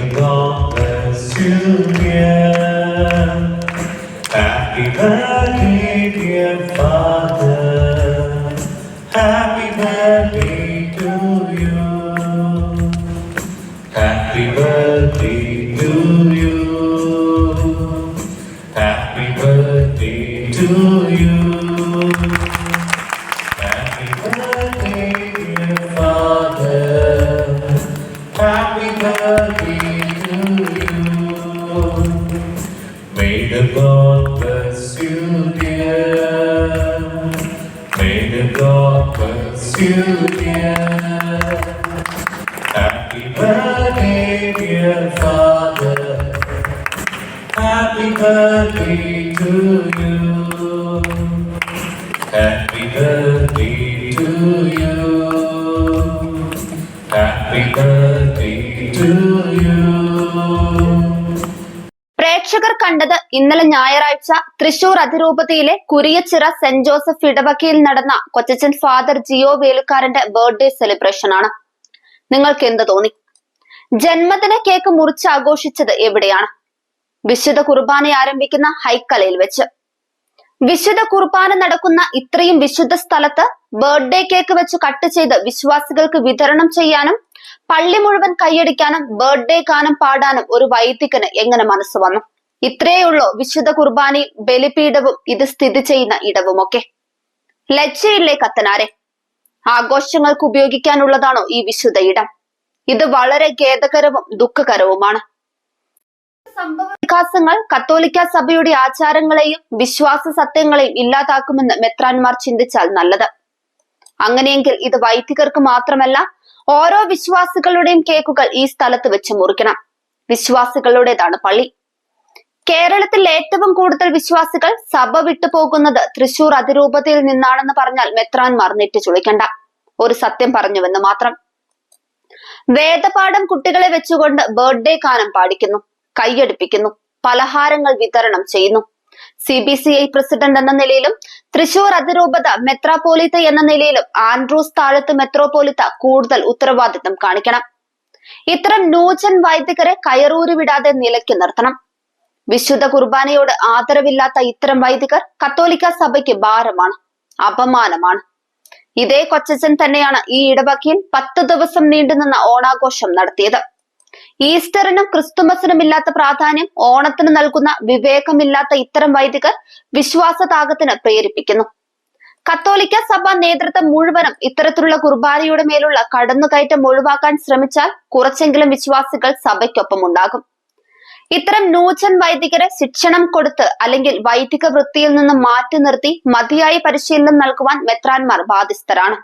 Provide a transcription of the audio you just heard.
God bless you. Happy birthday, dear Father. Happy birthday to you. Happy birthday to you. Happy birthday to you. Happy birthday Father. Happy birthday to you. Happy birthday to you. പ്രേക്ഷകർ കണ്ടത് ഇന്നലെ ഞായറാഴ്ച തൃശൂർ അതിരൂപതയിലെ Kuriachira saint Joseph ഇടവകയിൽ നടന്ന കൊച്ചച്ചൻ father Jio വേലുക്കാരന്റെ birthday celebration ആണ് നിങ്ങൾക്ക് എന്ത് തോന്നി? ജന്മദിന കേക്ക് മുറിച്ച് ആഘോഷിച്ചത് എവിടെയാണ്? വിശുദ്ധ കുർബാന ആരംഭിക്കുന്ന ഹൈക്കലയിൽ വെച്ച്. വിശുദ്ധ കുർബാന നടക്കുന്ന ഇത്രയും വിശുദ്ധ സ്ഥലത്ത് ബർത്ത്ഡേ കേക്ക് വെച്ച് കട്ട് ചെയ്ത് വിശ്വാസികൾക്ക് വിതരണം ചെയ്യാനും പള്ളി മുഴുവൻ കൈയടിക്കാനും ബർത്ത്ഡേ ഗാനം പാടാനും ഒരു വൈദികന് എങ്ങനെ മനസ്സ് വന്നു? ഇത്രയുള്ളൂ വിശുദ്ധ കുർബാനയും ബലിപീഠവും ഇത് സ്ഥിതി ചെയ്യുന്ന ഇടവുമൊക്കെ. ലജ്ജയില്ലേ കത്തനാരെ? ആഘോഷങ്ങൾക്ക് ഉപയോഗിക്കാനുള്ളതാണോ ഈ വിശുദ്ധ ഇടം? ഇത് വളരെ ഖേദകരവും ദുഃഖകരവുമാണ്. സംഭവ വികാസങ്ങൾ കത്തോലിക്ക സഭയുടെ ആചാരങ്ങളെയും വിശ്വാസ സത്യങ്ങളെയും ഇല്ലാതാക്കുമെന്ന് മെത്രാൻമാർ ചിന്തിച്ചാൽ നല്ലത്. അങ്ങനെയെങ്കിൽ ഇത് വൈദികർക്ക് മാത്രമല്ല ഓരോ വിശ്വാസികളുടെയും കേക്കുകൾ ഈ സ്ഥലത്ത് വെച്ച് മുറിക്കണം. വിശ്വാസികളുടേതാണ് പള്ളി. കേരളത്തിൽ ഏറ്റവും കൂടുതൽ വിശ്വാസികൾ സഭ വിട്ടു പോകുന്നത് തൃശൂർ അതിരൂപതയിൽ നിന്നാണെന്ന് പറഞ്ഞാൽ മെത്രാൻമാർ നെറ്റിച്ചുളിക്കണ്ട ഒരു സത്യം പറഞ്ഞുവെന്ന് മാത്രം. വേദപാഠം കുട്ടികളെ വെച്ചുകൊണ്ട് ബർത്ത്ഡേ ഗാനം പാടിക്കുന്നു കൈയടിപ്പിക്കുന്നു പലഹാരങ്ങൾ വിതരണം ചെയ്യുന്നു. C B C I president എന്ന നിലയിലും തൃശൂർ അതിരൂപത മെത്രാപോലിത്ത എന്ന നിലയിലും ആൻഡ്രൂസ് താഴത്ത് മെത്രോപോലിത്ത കൂടുതൽ ഉത്തരവാദിത്തം കാണിക്കണം. ഇത്തരം നൂജൻ വൈദികരെ കയറൂരി വിടാതെ നിലയ്ക്ക് നിർത്തണം. വിശുദ്ധ കുർബാനയോട് ആദരവില്ലാത്ത ഇത്തരം വൈദികർ കത്തോലിക്ക സഭയ്ക്ക് ഭാരമാണ് അപമാനമാണ്. ഇതേ കൊച്ചച്ചൻ തന്നെയാണ് ഈ ഇടവകയിൽ പത്ത് ദിവസം നീണ്ടുനിന്ന ഓണാഘോഷം നടത്തിയത്. ഈസ്റ്ററിനും ക്രിസ്തുമസിനും ഇല്ലാത്ത പ്രാധാന്യം ഓണത്തിന് നൽകുന്ന വിവേകമില്ലാത്ത ഇത്തരം വൈദികർ വിശ്വാസതാകത്തിന് പ്രേരിപ്പിക്കുന്നു. കത്തോലിക്ക സഭ നേതൃത്വം മുഴുവനും ഇത്തരത്തിലുള്ള കുർബാനയുടെ മേലുള്ള കടന്നുകയറ്റം ഒഴിവാക്കാൻ ശ്രമിച്ചാൽ കുറച്ചെങ്കിലും വിശ്വാസികൾ സഭയ്ക്കൊപ്പം ഉണ്ടാകും. ഇത്തരം നൂചൻ വൈദികരെ ശിക്ഷണം കൊടുത്ത് അല്ലെങ്കിൽ വൈദിക വൃത്തിയിൽ നിന്ന് മാറ്റി നിർത്തി മതിയായ പരിശീലനം നൽകുവാൻ മെത്രാൻമാർ ബാധ്യസ്ഥരാണ്.